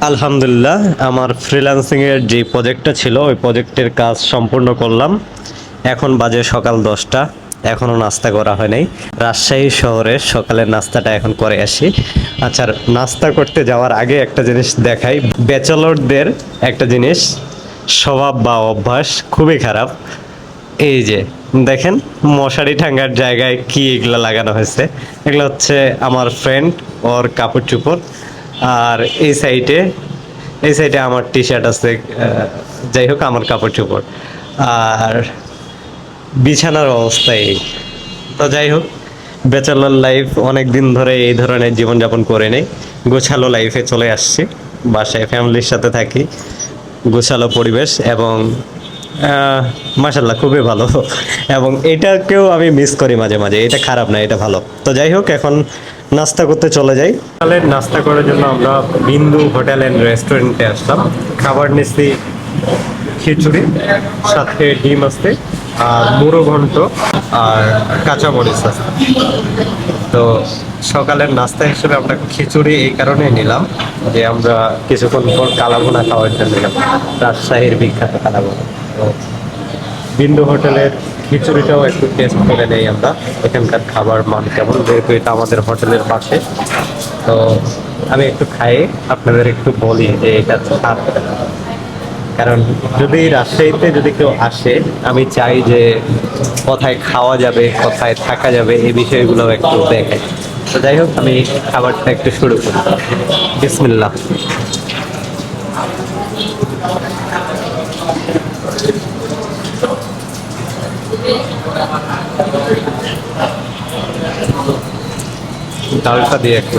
আলহামদুলিল্লাহ, আমার ফ্রিল্যান্সিংয়ের যে প্রজেক্টটা ছিল, ওই প্রজেক্টের কাজ সম্পূর্ণ করলাম। এখন বাজে সকাল দশটা, এখনও নাস্তা করা হয় নাই। রাজশাহী শহরের সকালের নাস্তাটা এখন করে আসি। আচ্ছা নাস্তা করতে যাওয়ার আগে একটা জিনিস দেখাই। ব্যাচেলরদের একটা জিনিস, স্বভাব বা অভ্যাস খুবই খারাপ। এই যে, দেখেন, মশারি ঠাঙ্গার জায়গায় কি এগুলো লাগানো হয়েছে? এগুলো হচ্ছে আমার ফ্রেন্ড ওর কাপড় চুপড়। আর এই সাইডে এই সাইডে আমার টি শার্ট আছে যাই হোক, আমার কাপড় চোপড়। আর বিছানার অবস্থা এই। তো যাই হোক ব্যাচেলর লাইফ অনেক দিন ধরে এই ধরনের জীবনযাপন করে নেই। গোছালো লাইফে চলে আসছি, বাসায় ফ্যামিলির সাথে থাকি, গোছালো পরিবেশ এবং মাসাল্লাহ খুবই ভালো। এবং এটাকেও আমি মিস করি মাঝে মাঝে, এটা খারাপ না, এটা ভালো। তো যাই হোক, এখন নাস্তা করতে চলে যাই। সকালে নাস্তা করার জন্য আমরা বিন্দু হোটেল অ্যান্ড রেস্টুরেন্টে আসলাম। খাবার নিচ্ছি খিচুড়ি, সাথে ডিম আসতে আর মুড়ো ঘন্ট, আর কাঁচা মরিচ আছে। তো সকালের নাস্তা হিসেবে আমরা খিচুড়ি এই কারণে নিলাম যে আমরা কিছুক্ষণ পর কালাভুনা খাওয়ার জন্য রাজশাহীর বিখ্যাত কালাভুনা। তো বিন্দু হোটেলের খিচুড়িটাও একটু টেস্ট করে নেই আমরা। এখানকার খাবার মান কেমন? যেহেতু এটা আমাদের হোটেলের পাশে। তো আমি একটু খাই, আপনাদের একটু বলি যে এটা স্বাদ কারণ যদি রাজশাহীতে যদি কেউ আসে, আমি চাই যে কোথায় খাওয়া যাবে, কোথায় থাকা যাবে, এই বিষয়গুলো একটু দেখাই তো যাই হোক, আমি খাবারটা একটু শুরু করি। বিসমিল্লাহ। ডালটা দিয়ে একটু।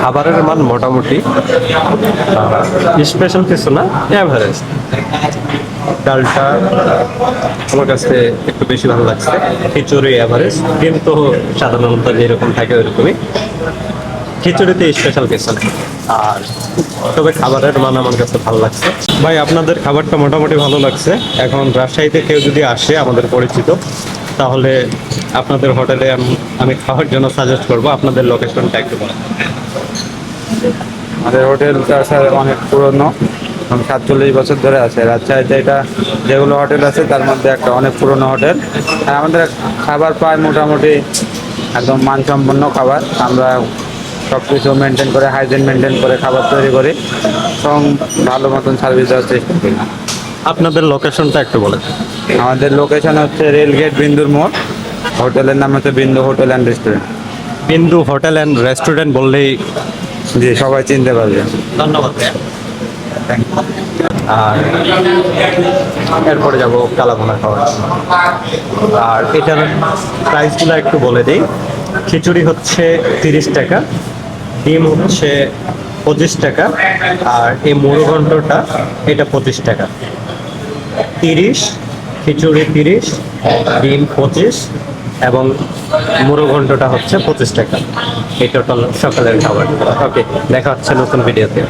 খাবারের মান মোটামুটি স্পেশাল কিছু না অ্যাভারেজ ডালটা আমার কাছে একটু বেশি ভালো লাগছে। খিচুড়ি অ্যাভারেজ কিন্তু সাধারণত যেরকম থাকে ওইরকমই। খিচুড়িতে স্পেশাল কিছু আর তবে খাবারের মান আমার কাছে ভালো লাগছে। ভাই, আপনাদের খাবারটা মোটামুটি ভালো লাগছে। এখন রাজশাহীতে কেউ যদি আসে, আমাদের পরিচিত, তাহলে আপনাদের হোটেলে আমি- খাওয়ার জন্য সাজেস্ট করব। আপনাদের লোকেশনটা একটু বলেন। আমাদের হোটেলটা স্যার অনেক পুরনো সাতচল্লিশ বছর ধরে আছে। রাজশাহীতে এটা যেগুলো হোটেল আছে, তার মধ্যে একটা অনেক পুরনো হোটেল। আর আমাদের খাবার পায় মোটামুটি একদম মানসম্পন্ন খাবার। আমরা সব কিছু মেনটেন করে হাইজিন মেনটেন করে খাবার তৈরি করি। এবং ভালো মতন সার্ভিস দেওয়ার চেষ্টা করি আপনাদের লোকেশনটা একটু বলেন। আমাদের লোকেশন হচ্ছে রেলগেট বিন্দুর মোড়। হোটেলের নাম হচ্ছে Bindu hotel and restaurant. Bindu hotel and restaurant বললেই জি সবাই চিনতে পারবে। ধন্যবাদ। আর এরপরে যাব কালাভুনা খাওয়ার আর এটার প্রাইসগুলো একটু বলে দিই। খিচুড়ি হচ্ছে তিরিশ টাকা ডিম হচ্ছে পঁচিশ টাকা আর এই মুড়ো এটা পঁচিশ টাকা। তিরিশ, খিচুড়ি তিরিশ, ডিম পঁচিশ এবং মুড়ো হচ্ছে পঁচিশ টাকা। এই টোটাল সকালের খাবার। ওকে, দেখা হচ্ছে নতুন ভিডিওতে।